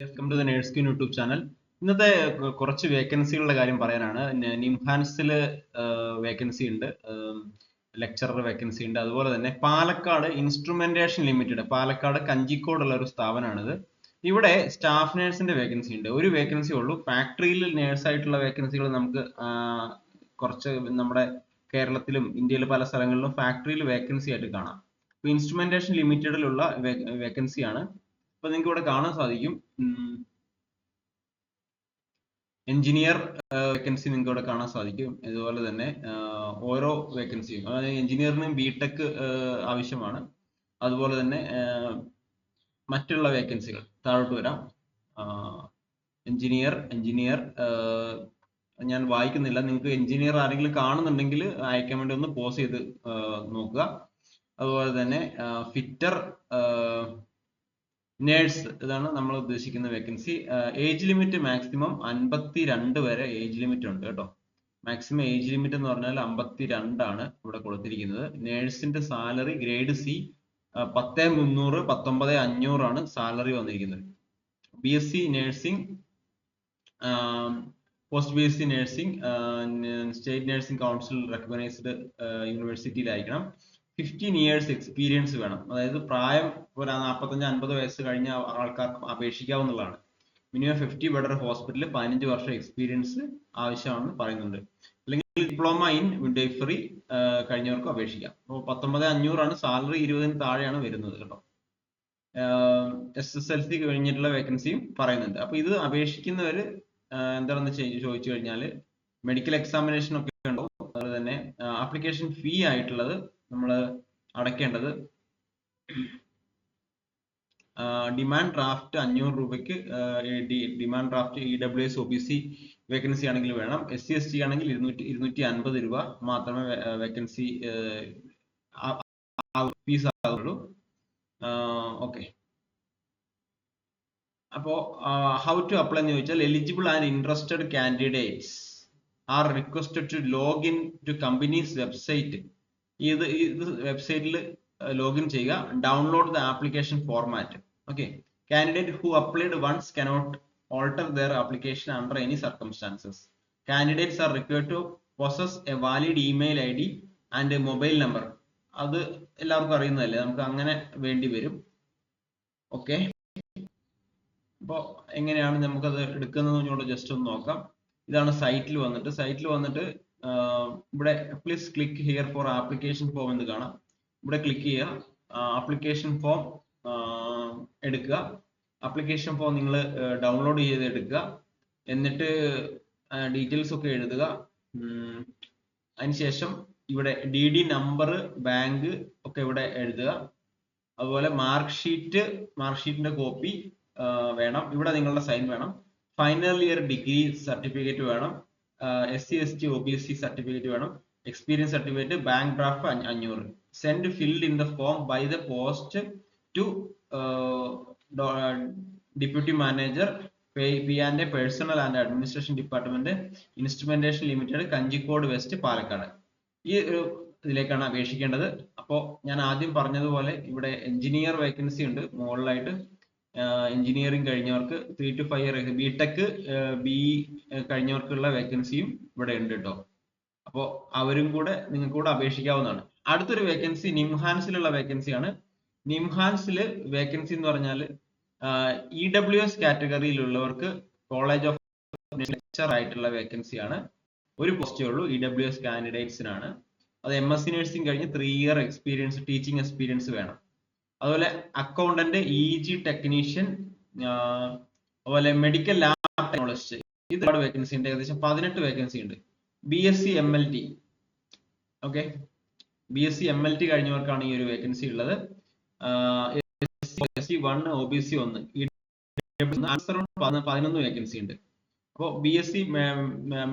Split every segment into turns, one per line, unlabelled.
Welcome to the nurse queen YouTube channel ഇന്നത്തെ കുറച്ച് വേക്കൻസികളുടെ കാര്യം പറയാനാണ്. നിംഹാൻസിൽ വേക്കൻസി ഉണ്ട്. ലെക്ചറർ വേക്കൻസി ഉണ്ട്. അതുപോലെ തന്നെ പാലക്കാട് ഇൻസ്ട്രുമെന്റേഷൻ ലിമിറ്റഡ് പാലക്കാട് കഞ്ചിക്കോടുള്ള ഒരു സ്ഥാപനമാണിത്. ഇവിടെ സ്റ്റാഫ് നേഴ്സിന്റെ വേക്കൻസി ഉണ്ട്. ഒരു വേക്കൻസി ഉള്ളൂ. ഫാക്ടറിയിൽ നേഴ്സായിട്ടുള്ള വേക്കൻസികൾ നമുക്ക് കുറച്ച് നമ്മുടെ കേരളത്തിലും ഇന്ത്യയിലെ പല സ്ഥലങ്ങളിലും ഫാക്ടറിയിൽ വേക്കൻസി ആയിട്ട് കാണാം. ഇൻസ്ട്രുമെന്റേഷൻ ലിമിറ്റഡിലുള്ള വേക്കൻസി ആണ്. അപ്പൊ നിങ്ങൾക്ക് ഇവിടെ കാണാൻ സാധിക്കും. എഞ്ചിനീയർ വേക്കൻസി നിങ്ങൾക്ക് ഇവിടെ കാണാൻ സാധിക്കും. ഇതുപോലെ തന്നെ ഓരോ വേക്കൻസിയും അതായത് എഞ്ചിനീയറിനും ബിടെക് ആവശ്യമാണ്. അതുപോലെ തന്നെ മറ്റുള്ള വേക്കൻസികൾ താഴോട്ട് വരാം. എഞ്ചിനീയർ എഞ്ചിനീയർ ഞാൻ വായിക്കുന്നില്ല. നിങ്ങൾക്ക് എഞ്ചിനീയർ ആരെങ്കിലും കാണുന്നുണ്ടെങ്കിൽ അയക്കാൻ വേണ്ടി ഒന്ന് പോസ് ചെയ്ത് നോക്കുക. അതുപോലെ തന്നെ ഫിറ്റർ നേഴ്സ് ഇതാണ് നമ്മൾ ഉദ്ദേശിക്കുന്ന വേക്കൻസി ഏജ് ലിമിറ്റ് മാക്സിമം അൻപത്തി രണ്ട് വരെ ഏജ് ലിമിറ്റ് ഉണ്ട് കേട്ടോ. മാക്സിമം ഏജ് ലിമിറ്റ് എന്ന് പറഞ്ഞാൽ അമ്പത്തി രണ്ടാണ് ഇവിടെ കൊടുത്തിരിക്കുന്നത്. നേഴ്സിന്റെ സാലറി ഗ്രേഡ് സി പത്ത് മുന്നൂറ് പത്തൊമ്പത് അഞ്ഞൂറാണ് സാലറി വന്നിരിക്കുന്നത്. B S C nursing post B S C nursing state nursing council recognised യൂണിവേഴ്സിറ്റിയിലായിരിക്കണം fifteen years experience വേണം. അതായത് പ്രായം ഒരു നാൽപ്പത്തഞ്ച് അൻപത് വയസ്സ് കഴിഞ്ഞ ആൾക്കാർക്ക് അപേക്ഷിക്കാവുന്നതാണ്. മിനിമം ഫിഫ്റ്റി ബെഡർ ഹോസ്പിറ്റലിൽ പതിനഞ്ച് വർഷം എക്സ്പീരിയൻസ് ആവശ്യമാണെന്ന് പറയുന്നുണ്ട്. അല്ലെങ്കിൽ ഡിപ്ലോമ ഇൻ മിഡ്വൈഫറി കഴിഞ്ഞവർക്ക് അപേക്ഷിക്കാം. അപ്പോൾ പത്തൊമ്പത് അഞ്ഞൂറാണ് സാലറി ഇരുപതിന് താഴെയാണ് വരുന്നത് കേട്ടോ. എസ് എസ് എൽ സി കഴിഞ്ഞിട്ടുള്ള വേക്കൻസിയും പറയുന്നുണ്ട്. അപ്പോൾ ഇത് അപേക്ഷിക്കുന്നവർ എന്താണെന്ന് ചോദിച്ചു കഴിഞ്ഞാൽ മെഡിക്കൽ എക്സാമിനേഷൻ ഒക്കെ ഉണ്ടാവും. അതുപോലെ തന്നെ ആപ്ലിക്കേഷൻ ഫീ ആയിട്ടുള്ളത് നമ്മൾ അടയ്ക്കേണ്ടത്. ഡിമാൻഡ് ഡ്രാഫ്റ്റ് അഞ്ഞൂറ് രൂപയ്ക്ക് demand draft E W S O B C vacancy ആണെങ്കിൽ വേണം. എസ് സി എസ് ടി ആണെങ്കിൽ ഇരുന്നൂറ്റി ഇരുന്നൂറ്റി അൻപത് രൂപ മാത്രമേ വേക്കൻസി ഫീസ് ആകുള്ളൂ ഓക്കെ. അപ്പോ ഹൗ ടു അപ്ലൈ എന്ന് ചോദിച്ചാൽ eligible and interested candidates are requested to login to company's website ഇത് ഇത് വെബ്സൈറ്റിൽ ലോഗിൻ ചെയ്യുക. Download the application format okay candidate who applied once cannot alter their application under any circumstances. Candidates are required to possess a valid email ID and a mobile number. അത് എല്ലാവർക്കും അറിയുന്നതല്ലേ? നമുക്ക് അങ്ങനെ വേണ്ടി വരും. ഓക്കെ അപ്പോൾ എങ്ങനെയാണ് നമുക്കത് എടുക്കുന്നത് ജസ്റ്റ് ഒന്ന് നോക്കാം. ഇതാണ് സൈറ്റിൽ വന്നിട്ട്. സൈറ്റിൽ വന്നിട്ട് ഇവിടെ please click here for application form എന്ന് കാണാം. ഇവിടെ ക്ലിക്ക് ചെയ്യുക. ആപ്ലിക്കേഷൻ ഫോം എടുക്കുക. ആപ്ലിക്കേഷൻ ഫോം നിങ്ങൾ ഡൗൺലോഡ് ചെയ്ത് എടുക്കുക എന്നിട്ട് ഡീറ്റെയിൽസ് ഒക്കെ എഴുതുക. അതിനുശേഷം ഇവിടെ ഡി ഡി നമ്പർ ബാങ്ക് ഒക്കെ ഇവിടെ എഴുതുക. അതുപോലെ മാർക്ക് ഷീറ്റ് മാർക്ക് ഷീറ്റിന്റെ കോപ്പി വേണം. ഇവിടെ നിങ്ങളുടെ സൈൻ വേണം. ഫൈനൽ ഇയർ ഡിഗ്രി സർട്ടിഫിക്കറ്റ് വേണം. S C S T O B C C സർട്ടിഫിക്കറ്റ് വേണം. എക്സ്പീരിയൻസ് സർട്ടിഫിക്കറ്റ് ബാങ്ക് ഡ്രാഫ്റ്റ് അഞ്ഞൂറ്. Send filled in the form by the post to deputy manager P and personnel and administration department instrumentation limited Kanjikode west Palakkad. ഈ ഒരു ഇതിലേക്കാണ് അപേക്ഷിക്കേണ്ടത്. അപ്പോൾ ഞാൻ ആദ്യം പറഞ്ഞതുപോലെ ഇവിടെ എഞ്ചിനീയർ വേക്കൻസി ഉണ്ട്. മുകളിലായിട്ട് engineering കഴിഞ്ഞവർക്ക് three two five year B tech B കഴിഞ്ഞവർക്കുള്ള വേക്കൻസിയും ഇവിടെ ഉണ്ട് കേട്ടോ അപ്പോൾ അവരും കൂടെ നിങ്ങൾക്ക് കൂടെ അപേക്ഷിക്കാവുന്നതാണ്. അടുത്തൊരു വേക്കൻസി നിംഹാൻസിലുള്ള വേക്കൻസിയാണ് നിംഹാൻസിൽ വേക്കൻസി എന്ന് പറഞ്ഞാൽ ഇ ഡബ്ല്യു എസ് കാറ്റഗറിയിലുള്ളവർക്ക് കോളേജ് ഓഫ് ലെക്ചർ ആയിട്ടുള്ള വേക്കൻസി ആണ്. ഒരു പോസ്റ്റേ ഉള്ളൂ ഇ ഡബ്ല്യു എസ് കാൻഡിഡേറ്റ്സിനാണ് അത് എം എസ് സി നഴ്സിംഗ് കഴിഞ്ഞ് three year experience teaching experience വേണം. അതുപോലെ അക്കൗണ്ടന്റ് ഇ ജി ടെക്നീഷ്യൻ അതുപോലെ മെഡിക്കൽ ലാബ് ടെക്നോളജിസ്റ്റ് ഇത് വേക്കൻസി ഉണ്ട്. ഏകദേശം പതിനെട്ട് വേക്കൻസി ഉണ്ട്. B S C M L T okay B S C M L T കഴിഞ്ഞവർക്കാണ് ഈ ഒരു വേക്കൻസി ഉള്ളത്. പതിനൊന്ന് വേക്കൻസി ഉണ്ട്. അപ്പോൾ B S C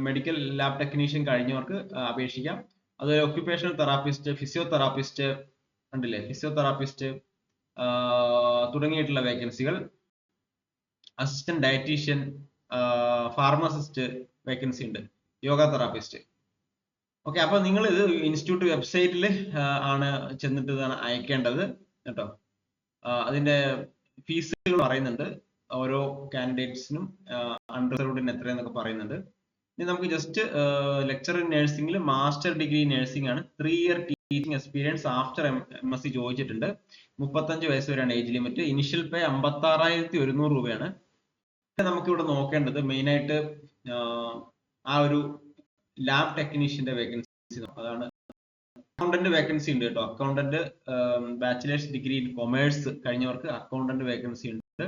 medical lab technician കഴിഞ്ഞവർക്ക് അപേക്ഷിക്കാം. അതുപോലെ ഒക്യുപേഷണൽ തെറാപ്പിസ്റ്റ് ഫിസിയോതെറാപ്പിസ്റ്റ് ഉണ്ടല്ലേ? ഫിസിയോതെറാപ്പിസ്റ്റ് തുടങ്ങിയിട്ടുള്ള വേക്കൻസികൾ അസിസ്റ്റന്റ് ഡയറ്റീഷ്യൻ ഫാർമസിസ്റ്റ് വേക്കൻസി ഉണ്ട്. യോഗ തെറാപ്പിസ്റ്റ് ഓക്കെ അപ്പൊ നിങ്ങൾ ഇത് ഇൻസ്റ്റിറ്റ്യൂട്ട് വെബ്സൈറ്റിൽ ആണ് ചെന്നിട്ട് ഇതാണ് അയക്കേണ്ടത് കേട്ടോ. അതിന്റെ ഫീസുകൾ പറയുന്നുണ്ട്. ഓരോ കാൻഡിഡേറ്റ്സിനും അണ്ടർസർവ്ഡിന് എത്രയെന്നൊക്കെ പറയുന്നുണ്ട്. ഇനി നമുക്ക് ജസ്റ്റ് ലെക്ചർ ഇൻ നഴ്സിംഗിൽ മാസ്റ്റർ ഡിഗ്രി നഴ്സിംഗ് ആണ്. Three year teaching experience after M S C ചോദിച്ചിട്ടുണ്ട്. മുപ്പത്തഞ്ച് വയസ്സ് വരെയാണ് ഏജ് ലിമിറ്റ് ഇനിഷ്യൽ പേ അമ്പത്തി ആറായിരത്തി ഒരുന്നൂറ് രൂപയാണ്. നമുക്ക് ഇവിടെ നോക്കേണ്ടത് മെയിൻ ആയിട്ട് ആ ഒരു ലാബ് ടെക്നീഷ്യന്റെ വേക്കൻസി അതാണ് അക്കൗണ്ടന്റ് വേക്കൻസി ഉണ്ട് കേട്ടോ. Accountant bachelor's degree in commerce കഴിഞ്ഞവർക്ക് accountant vacancy ഉണ്ട്.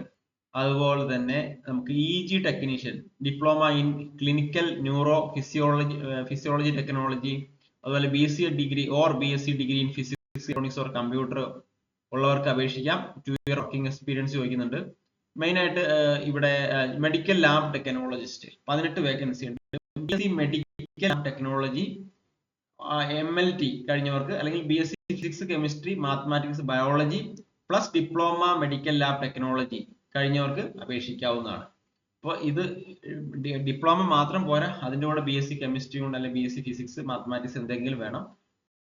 അതുപോലെ തന്നെ നമുക്ക് E G technician diploma in clinical neuro physiology physiology technology അതുപോലെ B C degree or B S C degree in physics electronics or computer ഉള്ളവർക്ക് അപേക്ഷിക്കാം. Two year working experience ചോദിക്കുന്നുണ്ട്. Main ആയിട്ട് ഇവിടെ മെഡിക്കൽ ലാബ് ടെക്നോളജിസ്റ്റ് പതിനെട്ട് vacancy ഉണ്ട്. B S C medical technology M L T കഴിഞ്ഞവർക്ക് അല്ലെങ്കിൽ B S C physics chemistry mathematics biology plus diploma medical lab technology കഴിഞ്ഞവർക്ക് അപേക്ഷിക്കാവുന്നതാണ്. അപ്പോൾ ഇത് ഡിപ്ലോമ മാത്രം പോരാ. അതിന്റെ കൂടെ ബി എസ് സി കെമിസ്ട്രി കൊണ്ട് അല്ലെങ്കിൽ B S C physics mathematics എന്തെങ്കിലും വേണം.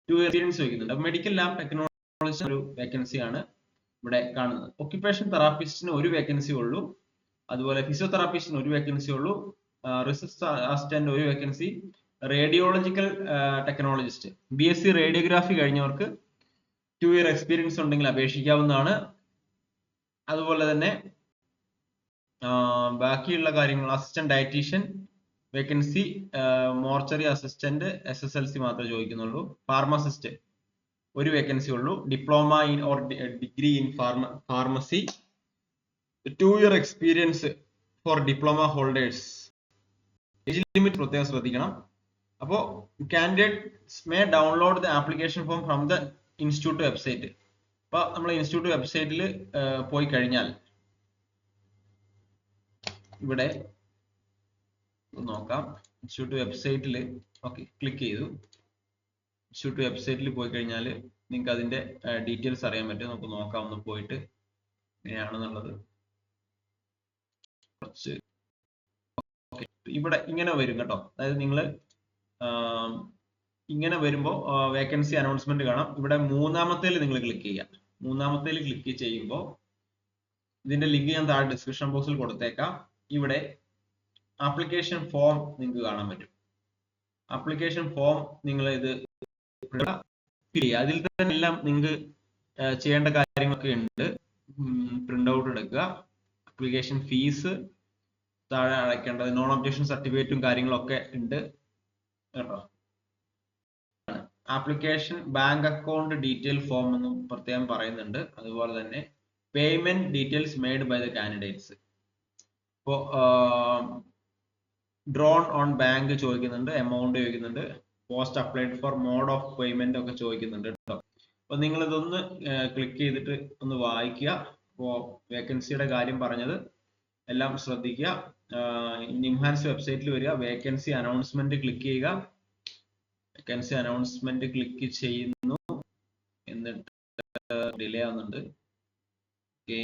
ടു എക്സ്പീരിയൻസ് ചോദിക്കുന്നുണ്ട്. മെഡിക്കൽ ലാബ് ടെക്നോളജി ഒരു വേക്കൻസി ആണ് ഇവിടെ കാണുന്നത്. ഒക്യുപ്പേഷൻ തെറാപ്പിസ്റ്റിന് ഒരു വേക്കൻസി ഉള്ളൂ. അതുപോലെ ഫിസിയോതെറാപ്പിസ്റ്റിന് ഒരു വേക്കൻസി ഉള്ളൂ. റിസർച്ച് അസിസ്റ്റന്റ് ഒരു vacancy radiological technologist B S C radiography കഴിഞ്ഞവർക്ക് two year experience ഉണ്ടെങ്കിൽ അപേക്ഷിക്കാവുന്നതാണ്. അതുപോലെ തന്നെ ബാക്കിയുള്ള കാര്യങ്ങൾ assistant dietician vacancy mortuary assistant S S L C മാത്രമേ ചോദിക്കുന്നുള്ളൂ. ഫാർമസിസ്റ്റ് ഒരു വേക്കൻസി ഉള്ളൂ. Diploma in or degree in pharma pharmacy two year experience for diploma holders age limit പ്രത്യേകം ശ്രദ്ധിക്കണം. അപ്പോൾ candidates may download the application form from the institute website അപ്പോൾ നമ്മൾ institute വെബ്സൈറ്റിൽ പോയി കഴിഞ്ഞാൽ ഇവിടെ നോക്കാം. ഇൻസ്റ്റിറ്റ്യൂട്ട് വെബ്സൈറ്റിൽ ഓക്കെ ക്ലിക്ക് ചെയ്തു. ഇൻസ്റ്റിറ്റ്യൂട്ട് വെബ്സൈറ്റിൽ പോയി കഴിഞ്ഞാൽ നിങ്ങൾക്ക് അതിന്റെ ഡീറ്റെയിൽസ് അറിയാൻ പറ്റും. നമുക്ക് നോക്കാം ഒന്ന് പോയിട്ട് എങ്ങനെയാണെന്നുള്ളത്. കുറച്ച് ഇവിടെ ഇങ്ങനെ വരും കേട്ടോ. അതായത് നിങ്ങൾ ഇങ്ങനെ വരുമ്പോൾ വേക്കൻസി അനൗൺസ്മെന്റ് കാണാം. ഇവിടെ മൂന്നാമത്തേൽ നിങ്ങൾ ക്ലിക്ക് ചെയ്യാം മൂന്നാമത്തേൽ ക്ലിക്ക് ചെയ്യുമ്പോൾ ഇതിന്റെ ലിങ്ക് ഞാൻ താഴെ ഡിസ്ക്രിപ്ഷൻ ബോക്സിൽ കൊടുത്തേക്കാം. ഇവിടെ ആപ്ലിക്കേഷൻ ഫോം നിങ്ങൾക്ക് കാണാൻ പറ്റും. ആപ്ലിക്കേഷൻ ഫോം നിങ്ങൾ ഇത് അതിൽ തന്നെ എല്ലാം നിങ്ങൾക്ക് ചെയ്യേണ്ട കാര്യങ്ങളൊക്കെ ഉണ്ട്. പ്രിന്റ് ഔട്ട് എടുക്കുക. ആപ്ലിക്കേഷൻ ഫീസ് താഴെ അടയ്ക്കേണ്ടത് നോൺ ഒബ്ജക്ഷൻ സർട്ടിഫിക്കറ്റും കാര്യങ്ങളൊക്കെ ഉണ്ട്. കേട്ടോ? Application bank account detail form എന്നും പ്രത്യേകം പറയുന്നുണ്ട്. അതുപോലെ തന്നെ payment details made by the candidates ഇപ്പോൾ ഡ്രോൺ ഓൺ ബാങ്ക് ചോദിക്കുന്നുണ്ട് എമൗണ്ട് ചോദിക്കുന്നുണ്ട് post applied for mode of payment ഒക്കെ ചോദിക്കുന്നുണ്ട് കേട്ടോ അപ്പൊ നിങ്ങൾ ഇതൊന്ന് ക്ലിക്ക് ചെയ്തിട്ട് ഒന്ന് വായിക്കുക. അപ്പോൾ വേക്കൻസിയുടെ കാര്യം പറഞ്ഞത് എല്ലാം ശ്രദ്ധിക്കുക. നിംഹാൻസ് വെബ്സൈറ്റിൽ വരിക. വേക്കൻസി അനൗൺസ്മെന്റ് ക്ലിക്ക് ചെയ്യുക. വേക്കൻസി അനൗൺസ്മെന്റ് ക്ലിക്ക് ചെയ്യുന്നു. എന്നിട്ട് ഡിലേ ആവുന്നുണ്ട്. ഓക്കെ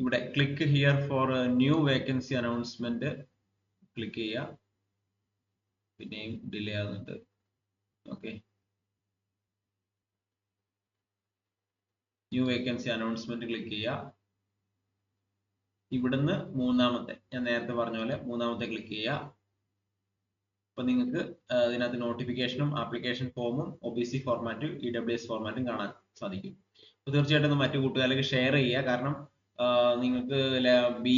ഇവിടെ click here for new vacancy announcement click ചെയ്യുക. പിന്നെയും ഡിലേ ആകുന്നുണ്ട് okay new vacancy announcement click ചെയ്യുക. ഇവിടുന്ന് മൂന്നാമത്തെ ഞാൻ നേരത്തെ പറഞ്ഞ പോലെ മൂന്നാമത്തെ ക്ലിക്ക് ചെയ്യുക. അപ്പൊ നിങ്ങൾക്ക് ഇതിനകത്ത് നോട്ടിഫിക്കേഷനും ആപ്ലിക്കേഷൻ ഫോമും ഒ ബി സി ഫോർമാറ്റും ഇ ഡബ്ല്യു എസ് ഫോർമാറ്റും കാണാൻ സാധിക്കും. അപ്പൊ തീർച്ചയായിട്ടും മറ്റു കൂട്ടുകാരിലേക്ക് ഷെയർ ചെയ്യുക. കാരണം നിങ്ങൾക്ക് ബി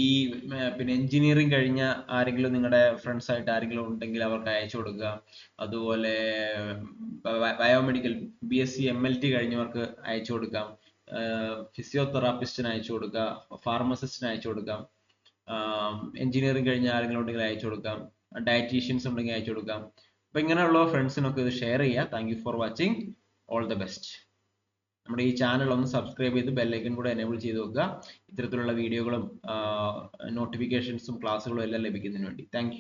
പിന്നെ എഞ്ചിനീയറിംഗ് കഴിഞ്ഞ ആരെങ്കിലും നിങ്ങളുടെ ഫ്രണ്ട്സ് ആയിട്ട് ആരെങ്കിലും ഉണ്ടെങ്കിൽ അവർക്ക് അയച്ചു കൊടുക്കുക. അതുപോലെ biomedical B S C M L T കഴിഞ്ഞവർക്ക് അയച്ചു കൊടുക്കാം. ഫിസിയോതെറാപ്പിസ്റ്റിന് അയച്ചു കൊടുക്കുക ഫാർമസിസ്റ്റിന് അയച്ചു കൊടുക്കാം. എഞ്ചിനീയറിംഗ് കഴിഞ്ഞ ആരെങ്കിലും ഉണ്ടെങ്കിൽ അയച്ചു കൊടുക്കാം. ഡയറ്റീഷ്യൻസ് ഉണ്ടെങ്കിൽ അയച്ചു കൊടുക്കാം. അപ്പൊ ഇങ്ങനെയുള്ള ഫ്രണ്ട്സിനൊക്കെ ഇത് ഷെയർ ചെയ്യുക. Thank you for watching all the best നമ്മുടെ ഈ ചാനൽ ഒന്ന് സബ്സ്ക്രൈബ് ചെയ്ത് ബെല്ലൈക്കൻ കൂടെ എനേബിൾ ചെയ്ത് വെക്കുക. ഇത്തരത്തിലുള്ള വീഡിയോകളും നോട്ടിഫിക്കേഷൻസും ക്ലാസ്സുകളും എല്ലാം ലഭിക്കുന്നതിന് വേണ്ടി. താങ്ക്